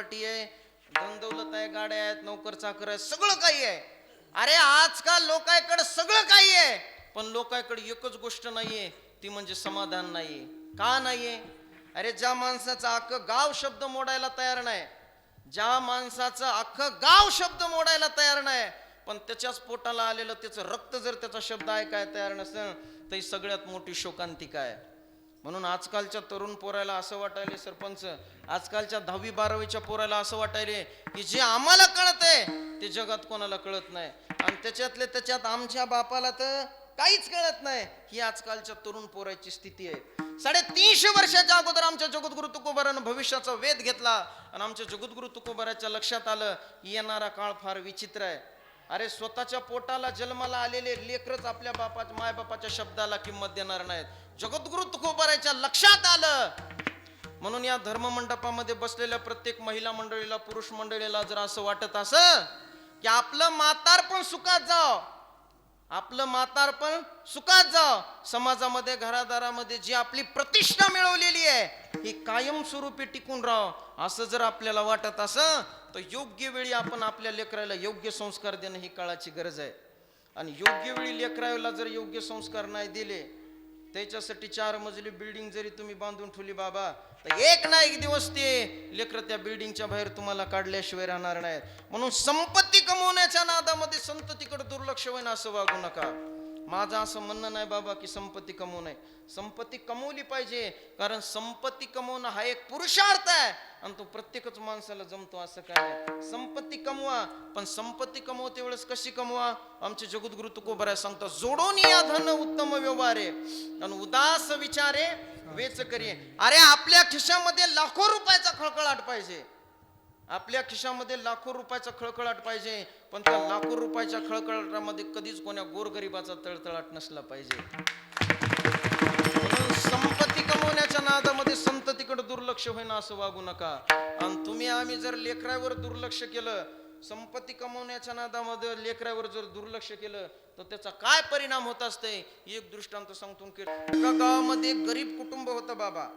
Property आहे धनदौलत आहे गाड्या आहेत नोकर चाकर आहे सगळं काही आहे. अरे आजकाल लोकांकडे सगळं काही आहे पण लोकांकडे एकच गोष्ट नाहीये ती म्हणजे समाधान नाहीये. का नाहीये? अरे ज्या माणसाचा अख्खं गाव शब्द मोडायला तयार नाही ज्या माणसाचं अख्खं गाव शब्द मोडायला तयार नाही पण त्याच्याच पोटाला आलेलं त्याचं रक्त जर त्याचा शब्द ऐकाय तयार नसेल तर ही सगळ्यात मोठी शोकांतिका आहे. म्हणून आजकालच्या तरुण पोराला असं वाटायले सरपंच आजकालच्या दहावी बारावीच्या पोराला असं वाटायले की जे आम्हाला कळत आहे ते जगात कोणाला कळत नाही. आणि त्याच्यातले त्याच्यात आमच्या बापाला तर काहीच कळत नाही. ही आजकालच्या तरुण पोराची स्थिती आहे. साडेतीनशे वर्षाच्या अगोदर आमच्या जगद्गुरु तुकोबारानं भविष्याचा वेध घेतला. आणि आमच्या जगद्गुरु तुकोबाराच्या लक्षात आलं येणारा काळ फार विचित्र आहे. अरे स्वतःच्या पोटाला जन्माला आलेले लेकरच आपल्या बापाच्या मायबापाच्या शब्दाला किंमत देणार नाहीत. जगद्गुरु तुकोबारायच्या लक्षात आलं. म्हणून या धर्म मंडपामध्ये बसलेल्या प्रत्येक महिला मंडळीला पुरुष मंडळीला जर असं वाटत असं की आपलं म्हातार पण सुखात जाव आपलं म्हातारपण सुखात जाव. समाजामध्ये घरादारामध्ये जी आपली प्रतिष्ठा मिळवलेली आहे ही कायमस्वरूपी टिकून राह असं जर आपल्याला वाटत असं तर योग्य वेळी आपण आपल्या लेकराला योग्य संस्कार देणं ही काळाची गरज आहे. आणि योग्य वेळी लेकराला जर योग्य संस्कार नाही दिले त्याच्यासाठी चार मजली बिल्डिंग जरी तुम्ही बांधून ठेवली बाबा तर एक ना एक दिवस ते लेकर त्या बिल्डिंगच्या बाहेर तुम्हाला काढल्याशिवाय राहणार नाहीत. म्हणून संपत्ती कमवण्याच्या नादामध्ये संततीकडे दुर्लक्ष होईन असं वागू नका. माझं असं म्हणणं नाही बाबा की संपत्ती कमवू नये. संपत्ती कमवली पाहिजे कारण संपत्ती कमवणं हा एक पुरुषार्थ आहे. आणि तो प्रत्येकच माणसाला जमतो असं काय संपत्ती कमवा पण संपत्ती कमवते वेळेस कशी कमवा? आमचे जगद्गुरु तुकोबराय सांगतो जोडून या धन उत्तम व्यवहार. आहे आणि उदास विचारे वेच करी अरे आपल्या खिशामध्ये लाखो रुपयाचा खळखळाट पाहिजे. आपल्या खिशामध्ये लाखो रुपयाचा खळखळाट पाहिजे पण त्या लाखो रुपयाच्या खळखळाटामध्ये कधीच कोण्या गोरगरिबाचा तळतळाट नसला पाहिजे. संपत्ती कमवण्याच्या नादामध्ये संततीकडे दुर्लक्ष होईना असं वागू नका. आणि तुम्ही आम्ही जर लेकरावर दुर्लक्ष केलं संपत्ती कमवण्याच्या नादामध्ये लेकरावर जर दुर्लक्ष केलं तर त्याचा काय परिणाम होत असते? एक दृष्टांत सांगतो की एका गावामध्ये गरीब कुटुंब होतं बाबा.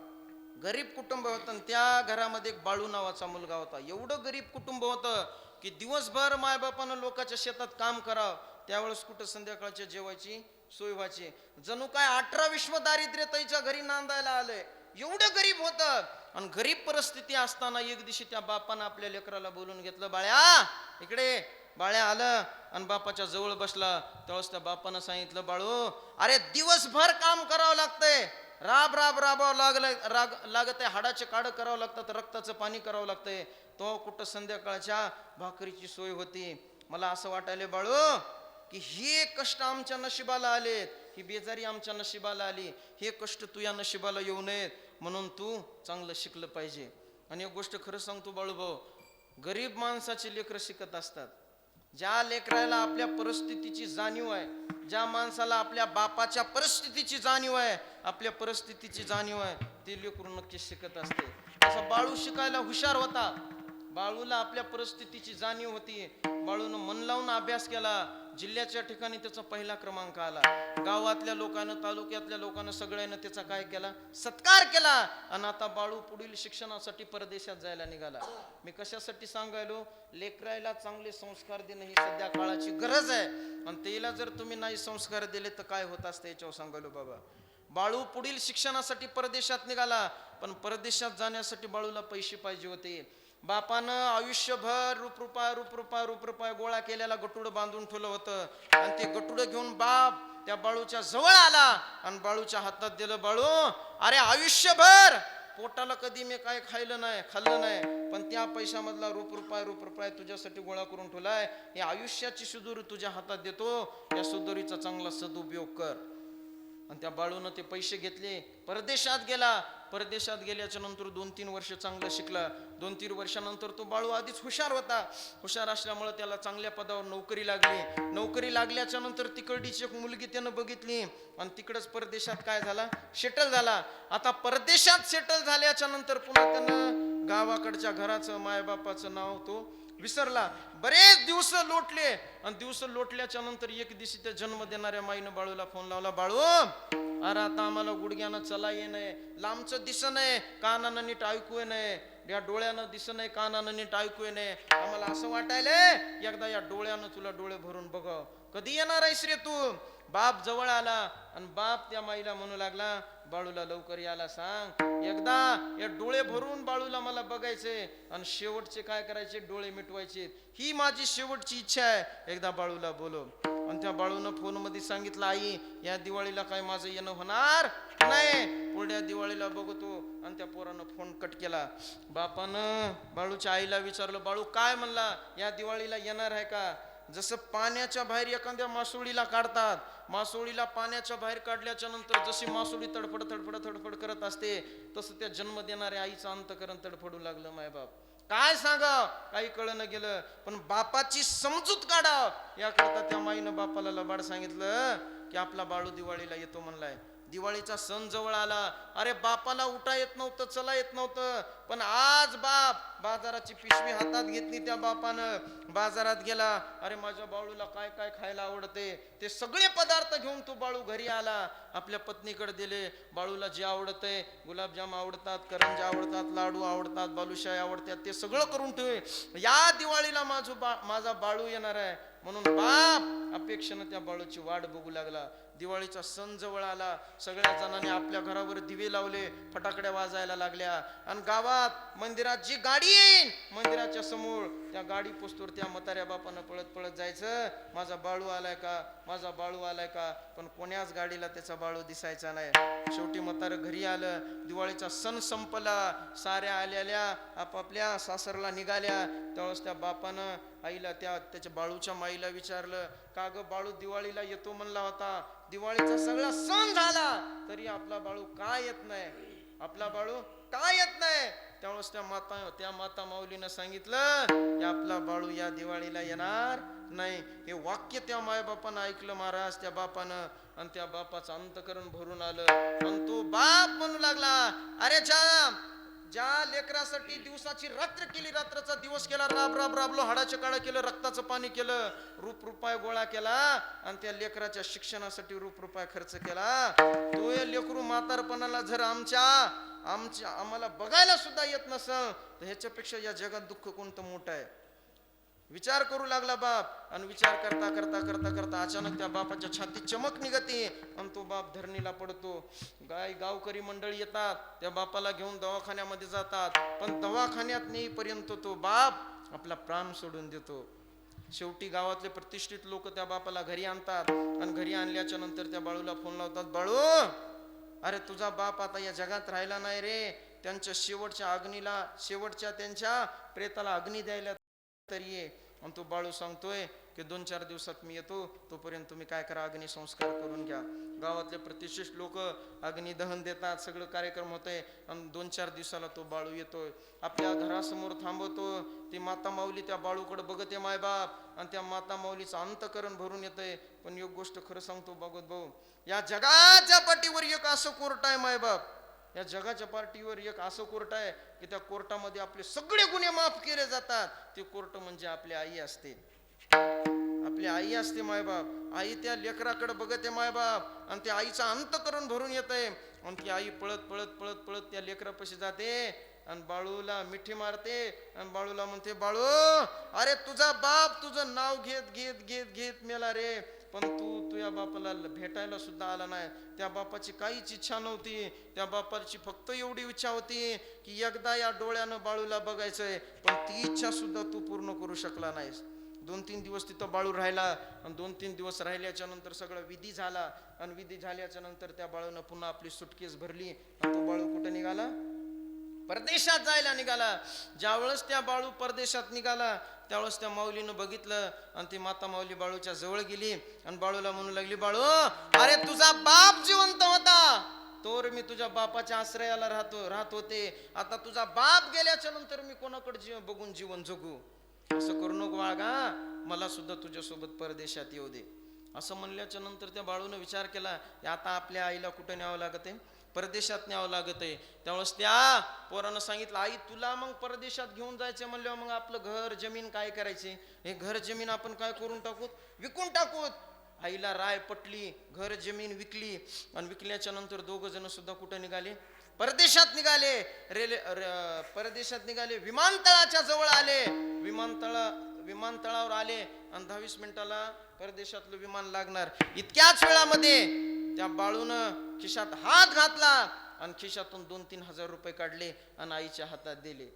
गरीब कुटुंब होतं त्या घरामध्ये एक बाळू नावाचा मुलगा होता. एवढं गरीब कुटुंब होतं की दिवसभर मायबापानं लोकांच्या शेतात काम करावं. त्यावेळेस कुठं संध्याकाळच्या जेवायची सोय व्हायची. जणू काय अठरा विश्व दारिद्र्य त्याच्या घरी नांदायला आलंय. एवढं गरीब होतं. आणि गरीब परिस्थिती असताना एक दिवशी त्या बापानं आपल्या लेकराला बोलून घेतलं बाळ्या इकडे. बाळ्या आलं आणि बापाच्या जवळ बसला. त्यावेळेस त्या बापानं सांगितलं बाळू अरे दिवसभर काम करावं लागतंय. राब राब राबावं लागलं राग लागत आहे हाडाचे काढं करावं लागतात रक्ताचं पाणी करावं लागतंय. तो कुठं संध्याकाळच्या भाकरीची सोय होती? मला असं वाटायला बाळू की हे कष्ट आमच्या नशिबाला आलेत. ही बेजारी आमच्या नशिबाला आली. हे कष्ट तू या नशिबाला येऊ नयेत. म्हणून तू चांगलं शिकलं पाहिजे. आणि एक गोष्ट खरं सांगतो बाळूभाऊ गरीब माणसाचे लेकरं शिकत असतात. ज्या लेकराला आपल्या परिस्थितीची जाणीव आहे ज्या माणसाला आपल्या बापाच्या परिस्थितीची जाणीव आहे आपल्या परिस्थितीची जाणीव आहे ते लेकरू नक्की शिकत असते. असं बाळू शिकायला हुशार होता. बाळूला आपल्या परिस्थितीची जाणीव होती. बाळून मन लावून अभ्यास केला. जिल्ह्याच्या ठिकाणी त्याचा पहिला क्रमांक आला. गावातल्या लोकांना तालुक्यातल्या लोकांना सगळ्यांना त्याचा काय केला? सत्कार केला आणि आता बाळू पुढील शिक्षणासाठी परदेशात जायला निघाला. मी कशासाठी सांगायलो? लेकरायला चांगले संस्कार देणं ही सध्या काळाची गरज आहे. आणि त्याला जर तुम्ही नाही संस्कार दिले तर काय होत असतं याच्यावर सांगायलो बाबा. बाळू पुढील शिक्षणासाठी परदेशात निघाला पण परदेशात जाण्यासाठी बाळूला पैसे पाहिजे होते. बापानं आयुष्यभर रूप रूपरूपा रूपरूपा रूप गोळा केलेला गटुड बांधून ठेवलं होतं. आणि ते गटुड घेऊन बाप त्या बाळूच्या जवळ आला आणि बाळूच्या हातात दिलं बाळू अरे आयुष्यभर पोटाला कधी मी काय खायलं नाही खाल्लं नाही पण त्या पैशामधला रूप रुपाय रूप तुझ्यासाठी गोळा करून ठेवलाय. हे आयुष्याची सुदूर तुझ्या हातात देतो. या सुदुरीचा चांगला सदुपयोग कर. आणि त्या बाळूनं ते पैसे घेतले. परदेशात गेला. परदेशात गेल्याच्यानंतर दोन तीन वर्ष चांगलं शिकला. दोन तीन वर्षानंतर तो बाळू आधीच हुशार होता. हुशार असल्यामुळं त्याला चांगल्या पदावर नोकरी लागली. नोकरी लागल्याच्या नंतर तिकडीची एक मुलगी त्यानं बघितली. आणि तिकडच परदेशात काय झाला? सेटल झाला. आता परदेशात सेटल झाल्याच्यानंतर पुन्हा त्यानं गावाकडच्या घराचं मायबापाचं नाव तो विसरला. बरेच दिवस लोटले. आणि दिवस लोटल्याच्या नंतर एक दिवशी त्या जन्म देणाऱ्या माईनं बाळूला फोन लावला बाळू अरे आता आम्हाला गुडघ्यानं चला ये नाही लांबचं दिस नाही कानानं नीट ऐकू ये या डोळ्यानं दिस नाही कानानं नीट ऐकू ये आम्हाला असं वाटायलंय एकदा या डोळ्यानं तुला डोळे भरून बघ. कधी येणार आहेस रे तू? बाप जवळ आला आणि बाप त्या माईला म्हणू लागला बाळूला लवकर याला सांग. एकदा या डोळे भरून बाळूला मला बघायचे आणि शेवटचे काय करायचे? डोळे मिटवायचे. ही माझी शेवटची इच्छा आहे. एकदा बाळूला बोलो. आणि त्या बाळूनं फोनमध्ये सांगितलं आई या दिवाळीला काय माझं येणं होणार नाही. पुढल्या दिवाळीला बघतो आणि त्या पोरानं फोन कट केला. बापानं बाळूच्या आईला विचारलं बाळू काय म्हणला? या दिवाळीला येणार आहे का? जसं पाण्याच्या बाहेर एखाद्या मासोळीला काढतात मासोळीला पाण्याच्या बाहेर काढल्याच्या नंतर जशी मासोळी तडफड तडफड तडफड करत असते तसं त्या जन्म देणाऱ्या आईचं अंतकरण तडफडू लागलं मायबाप काय सांगा? काही कळणं गेलं पण बापाची समजूत काढा. याकरता त्या माईनं बापाला लबाड सांगितलं की आपला बाळू दिवाळीला येतो म्हणलाय. दिवाळीचा सण जवळ आला. अरे बापाला उठा येत नव्हतं चला येत नव्हतं. पण आज बाप बाजाराची पिशवी हातात घेतली त्या बापानं. बाजारात गेला. अरे माझ्या बाळूला काय काय खायला आवडते? ते सगळे पदार्थ घेऊन तो बाळू घरी आला. आपल्या पत्नीकडे दिले. बाळूला जे आवडतंय गुलाबजाम आवडतात करंजा आवडतात लाडू आवडतात बालुशाही आवडतात ते सगळं करून ठेवे. या दिवाळीला माझं बा माझा बाळू येणार आहे. म्हणून बाप अपेक्षेनं त्या बाळूची वाट बघू लागला. दिवाळीचा सण जवळ आला. सगळ्या जणांनी आपल्या घरावर दिवे लावले फटाकड्या वाजायला लागल्या. आणि गावात मंदिरात जी गाडी येईन मंदिराच्या समोर त्या गाडी पोचतोर त्या म्हाताऱ्या बापानं पळत पळत जायचं. माझा बाळू आलाय का? माझा बाळू आलाय का? पण कोण्याच गाडीला त्याचा बाळू दिसायचा नाही. शेवटी म्हातारं घरी आलं. दिवाळीचा सण संपला. साऱ्या आलेल्या आपापल्या सासरला निघाल्या. त्यावेळेस त्या बापानं आईला त्या त्याच्या बाळूच्या माईला विचारलं का ग बाळू दिवाळीला येतो? म्हणला होता. दिवाळीचा सगळा सण झाला तरी आपला बाळू का येत नाही? आपला बाळू का येत नाही? त्यावेळेस त्या माता त्या माता माऊलीनं सांगितलं की आपला बाळू या दिवाळीला येणार नाही. हे वाक्य त्या मायबापानं ऐकलं महाराज त्या बापानं. आणि त्या बापाचं अंतकरण भरून आलं. आणि तो बाप म्हणू लागला अरे छान ज्या लेकरासाठी दिवसाची रात्र केली रात्राचा दिवस केला राब राब राबलो हाडाचे काळा केलं रक्ताचं पाणी केलं रूप रुपाय गोळा केला आणि त्या लेकराच्या शिक्षणासाठी रूप रुपाय खर्च केला. तो या लेकरू म्हातारपणाला जर आमच्या आमच्या आम्हाला बघायला सुद्धा येत नसल तर ह्याच्यापेक्षा या जगात दुःख कोणतं मोठं आहे? विचार करू लागला बाप. आणि विचार करता करता करता करता अचानक त्या बापाच्या छाती चमक निघते. आणि तो बाप धरणीला पडतो. गाय गावकरी मंडळी येतात. त्या बापाला घेऊन दवाखान्यामध्ये जातात. पण दवाखान्यात नेईपर्यंत तो बाप आपला प्राण सोडून देतो. शेवटी गावातले प्रतिष्ठित लोक त्या बापाला घरी आणतात. आणि घरी आणल्याच्या नंतर त्या बाळूला फोन लावतात बाळू अरे तुझा बाप आता या जगात राहिला नाही रे. त्यांच्या शेवटच्या अग्नीला शेवटच्या त्यांच्या प्रेताला अग्नी द्यायला तरी ये. आणि तो बाळू सांगतोय की दोन चार दिवसात मी येतो तोपर्यंत तुम्ही काय करा अग्निसंस्कार करून घ्या. गावातले प्रतिष्ठित लोक अग्नी दहन देतात सगळं कार्यक्रम होतंय आणि दोन चार दिवसाला तो बाळू येतोय. आपल्या घरासमोर थांबवतो ती माता माऊली त्या बाळूकडे बघते मायबाप आणि त्या माता माऊलीचं अंतकरण भरून येतंय. पण एक गोष्ट खरं सांगतो बघत भाऊ या जगाच्या पाठीवर एक असं कोर्ट आहे मायबाप या जगाच्या पार्टीवर एक असं कोर्ट आहे की त्या कोर्टामध्ये आपले सगळे गुन्हे माफ केले जातात. ते कोर्ट म्हणजे आपली आई असते. आपली आई असते मायबाप. आई त्या लेकराकडे बघते मायबाप. आणि त्या आईचा अंतकरण भरून येत आहे आणि ती आई पळत पळत पळत पळत त्या लेकरापाशी जाते. आणि बाळूला मिठी मारते. आणि बाळूला म्हणते बाळू अरे तुझा बाप तुझं नाव घेत घेत घेत घेत मेला रे. पण तू तुझ्या बापाला भेटायला सुद्धा आला नाही. त्या बापाची काहीच इच्छा नव्हती. त्या बापाची फक्त एवढी इच्छा होती की एकदा या डोळ्यानं बाळूला बघायचंय पण ती इच्छा सुद्धा तू पूर्ण करू शकला नाहीस. दोन तीन दिवस तिथं बाळू राहिला आणि दोन तीन दिवस राहिल्याच्या नंतर सगळं विधी झाला. आणि विधी झाल्याच्यानंतर त्या बाळूनं पुन्हा आपली सुटकेस भरली आणि तो बाळू कुठं निघाला? परदेशात जायला निघाला. ज्यावेळेस त्या बाळू परदेशात निघाला त्यावेळेस त्या माऊलीनं बघितलं आणि ती माता माऊली बाळूच्या जवळ गेली आणि बाळूला म्हणू लागली बाळू अरे तुझा बाप जिवंत होता. तोर मी तुझ्या बापाच्या आश्रयाला राहतो राहत होते. आता तुझा बाप गेल्याच्यानंतर मी कोणाकडे जीव बघून जीवन जगू? असं करू नको बाळगा. मला सुद्धा तुझ्यासोबत परदेशात येऊ दे. असं म्हणल्याच्या नंतर त्या बाळूनं विचार केला की आता आपल्या आईला कुठं न्यावं लागते? परदेशात न्यावं लागत आहे त्यावेळेस त्या पोरानं सांगितलं आई तुला मग परदेशात घेऊन जायचं म्हणल्यावर मग आपलं घर जमीन काय करायचे? हे घर जमीन आपण काय करून टाकू? विकून टाकूत आईला राय पटली घर जमीन विकली आणि विकल्याच्या नंतर दोघ जण सुद्धा कुठं निघाले? परदेशात निघाले. रेल्वे परदेशात निघाले. विमानतळाच्या जवळ आले. विमानतळा विमानतळावर आले आणि दहावीस मिनिटाला परदेशातलं विमान लागणार. इतक्याच वेळामध्ये त्या बाळून खिशात हात घातला आणि खिशातून दोन तीन हजार रुपये काढले आणि आईच्या हातात दिले.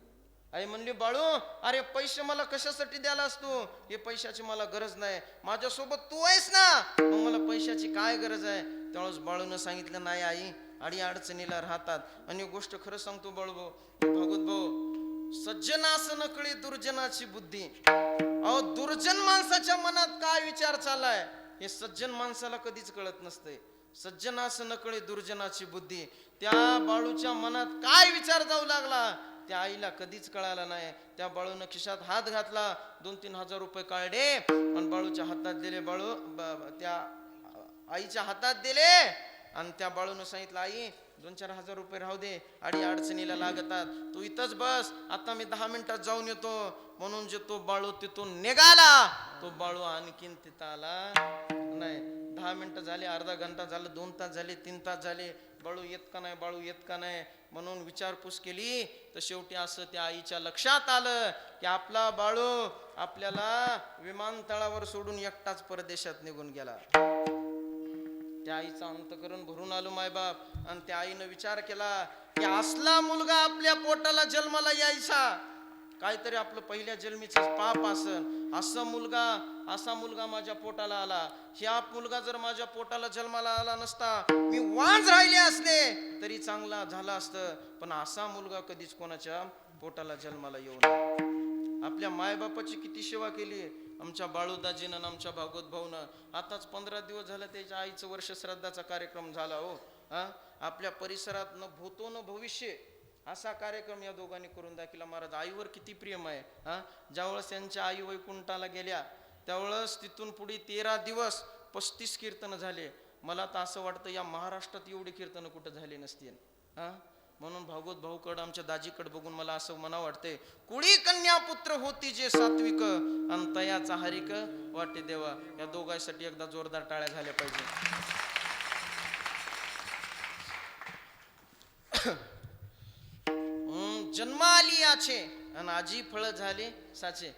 आई म्हणली बाळू अरे पैसे मला कशासाठी द्यायला असतो हे पैशाची मला गरज नाही. माझ्यासोबत तू आहेस ना? मग मला पैशाची काय गरज आहे? त्यावेळेस बाळून सांगितलं नाही आई अडी अडचणीला राहतात. आणि गोष्ट खरं सांगतो बाळू भाऊ भागवत भाऊ सज्जनास नकळी दुर्जनाची बुद्धी. अहो दुर्जन माणसाच्या मनात काय विचार चाललाय? हे सज्जन माणसाला कधीच कळत नसतंय. सज्जनास नकळे दुर्जनाची बुद्धी. त्या बाळूच्या मनात काय विचार जाऊ लागला? त्या आईला कधीच कळाला नाही. त्या बाळून खिशात हात घातला. दोन तीन हजार रुपये काढले. आणि बाळूच्या हातात दिले बाळू त्या आईच्या हातात दिले. आणि त्या बाळून सांगितलं आई दोन चार हजार रुपये राहू दे. अडी अडचणीला लागतात. तू इथंच बस. आता मी दहा मिनिटात जाऊन येतो. म्हणून जे तो बाळू तिथून निघाला तो बाळू आणखीन तिथं आला नाही. दहा मिनटं झाले अर्धा घंटा झालं दोन तास झाले तीन तास झाले बाळू येत का नाही बाळू येत का नाही म्हणून विचारपूस केली. तर शेवटी असं त्या आईच्या लक्षात आलं की आपला बाळू आपल्याला विमानतळावर सोडून एकटाच परदेशात निघून गेला. त्या आईचं अंतकरण भरून आलो मायबाप आणि त्या आईनं विचार केला की असला मुलगा आपल्या पोटाला जन्माला यायचा. काहीतरी आपलं पहिल्या जन्मीच पाप असन. असा मुलगा असा मुलगा माझ्या पोटाला आला. ह्या मुलगा जर माझ्या पोटाला जन्माला आला नसता मी वाज राहिले असते तरी चांगला झाला असतं. पण असा मुलगा कधीच कोणाच्या पोटाला जन्माला येऊ नये. आपल्या मायबापाची किती सेवा केली. आमच्या बाळूदाजीनं आणि आमच्या भागवत भाऊनं. आताच पंधरा दिवस झाला त्याच्या आईचं वर्ष श्राद्धाचा कार्यक्रम झाला हो. हा? आपल्या परिसरात न भूतो न भविष्य. असा कार्यक्रम या दोघांनी करून दाखवला महाराज आईवर किती प्रेम आहे हा? ज्यावेळेस त्यांच्या आई वैकुंठाला गेल्या त्यावेळेस तिथून पुढे तेरा दिवस पस्तीस कीर्तनं झाले. मला तर असं वाटतं या महाराष्ट्रात एवढी कीर्तनं कुठं झाली नसतील. हां? म्हणून भागवत भाऊकड आमच्या दाजीकड बघून मला असं मना वाटते कुळी कन्या पुत्र होती जे सात्विक आणि तयाचा हरिक वाटे देवा. या दोघांसाठी एकदा जोरदार टाळ्या झाल्या पाहिजे. जन्म आली याचे आणि आजी फळ झाले साचे.